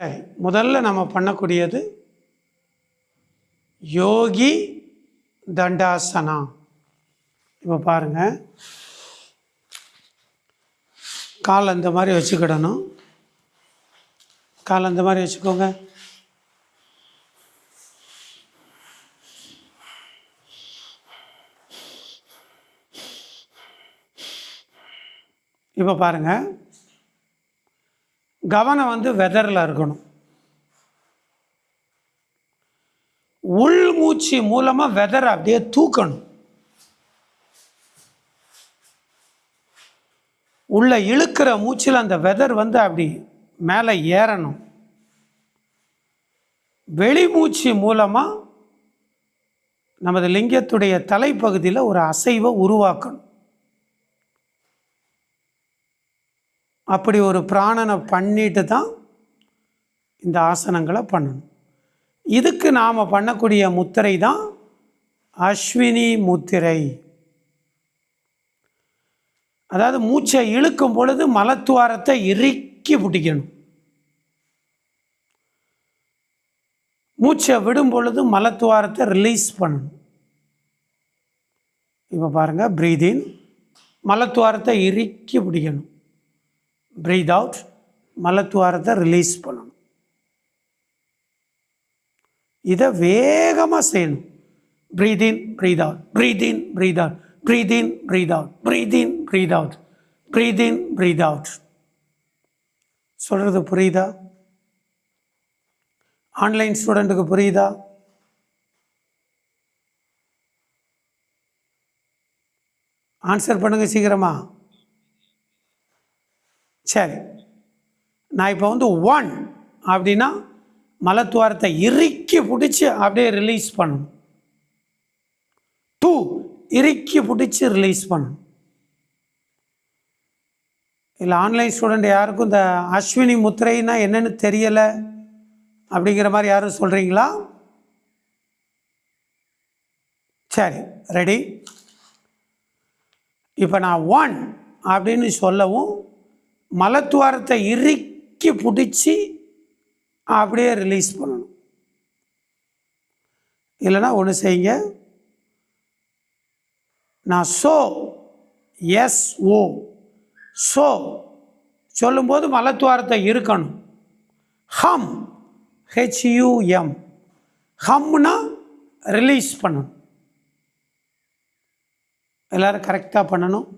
சரி முதல்ல நம்ம பண்ணக்கூடியது யோகி தண்டாசனா. இப்போ பாருங்கள் கால் அந்த மாதிரி வச்சுக்கிடணும். கால் அந்த மாதிரி வச்சுக்கோங்க. இப்போ பாருங்கள் கவனம் வந்து வெதரில் இருக்கணும். உள் மூச்சு மூலமாக வெதரை அப்படியே தூக்கணும். உள்ளே இழுக்கிற மூச்சில் அந்த வெதர் வந்து அப்படி மேலே ஏறணும். வெளி மூச்சு மூலமாக நமது லிங்கத்துடைய தலைப்பகுதியில் ஒரு அசைவை உருவாக்கணும். அப்படி ஒரு பிராணனை பண்ணிட்டு தான் இந்த ஆசனங்களை பண்ணணும். இதுக்கு நாம் பண்ணக்கூடிய முத்திரை தான் அஸ்வினி முத்திரை. அதாவது மூச்சை இழுக்கும் பொழுது மலத்துவாரத்தை இறுக்கி பிடிக்கணும். மூச்சை விடும் பொழுது மலத்துவாரத்தை ரிலீஸ் பண்ணணும். இப்போ பாருங்கள் ப்ரீதின் மலத்துவாரத்தை இறுக்கி பிடிக்கணும். ப்ரீத் அவுட் மலத்துவாரத்தை ரிலீஸ் பண்ணணும். இதை வேகமாக செய்யணும். Breathe in breathe out breathe in breathe out breathe in breathe out breathe in breathe out breathe in breathe out சொல்கிறது புரியுதா? ஆன்லைன் ஸ்டூடெண்ட்டுக்கு புரியுதா? ஆன்சர் பண்ணுங்க சீக்கிரமா. சரி. நான் இப்போ வந்து ஒன் அப்படின்னா மலத்துவாரத்தை இறுக்கி பிடிச்சி அப்படியே ரிலீஸ் பண்ணணும். டூ இறுக்கி பிடிச்சி ரிலீஸ் பண்ணணும். இல்லை ஆன்லைன் ஸ்டூடெண்ட் யாருக்கும் இந்த அஸ்வினி முத்திரைன்னா என்னென்னு தெரியலை அப்படிங்கிற மாதிரி யாரும் சொல்கிறீங்களா சரி ரெடி இப்போ நான் ஒன் அப்படின்னு சொல்லவும் மலத்துவாரத்தை இறுக்கி பிடிச்சி அப்படியே ரிலீஸ் பண்ணணும். இல்லைன்னா ஒன்று செய்யுங்க. நான் சோ எஸ் ஓ. சோ சொல்லும்போது மலத்துவாரத்தை இருக்கணும். ஹம் ஹெச்யூஎம் ஹம்னா ரிலீஸ் பண்ணணும். எல்லோரும் கரெக்டாக பண்ணணும்.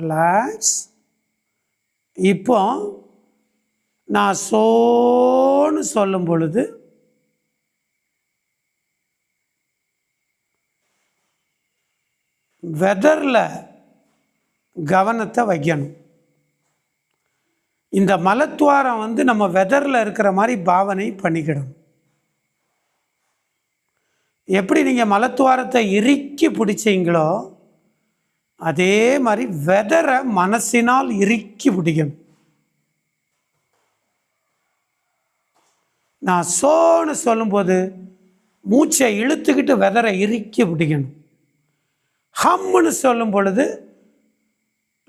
ரிலாக்ஸ் இப்போ நான் சோன்னு சொல்லும் பொழுது வெதரில் கவனத்தை வைக்கணும். இந்த மலத்துவாரம் வந்து நம்ம வெதரில் இருக்கிற மாதிரி பாவனை பண்ணிக்கிடணும். எப்படி நீங்கள் மலத்துவாரத்தை இறுக்கி பிடிச்சீங்களோ அதே மாதிரி வெதரை மனசினால் இறுக்கி பிடிக்கணும் நான் சோன்னு சொல்லும்போது மூச்சை இழுத்துக்கிட்டு வெதரை இறுக்கி பிடிக்கணும் ஹம்முன்னு சொல்லும் பொழுது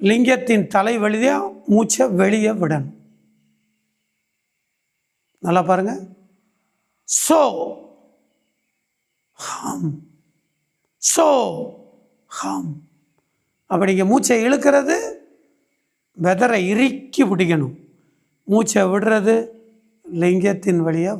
லிங்கத்தின் தலை வழியாக மூச்சை வெளியே விடணும். நல்லா பாருங்க. சோ ஹம். சோ ஹம். அப்போ நீங்கள் மூச்சை இழுக்கிறது வெதரை இறுக்கி பிடிக்கணும். மூச்சை விடுறது லிங்கத்தின் வழியாக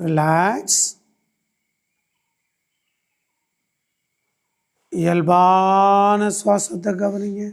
relax. यलबान श्वास तक का बनेंगे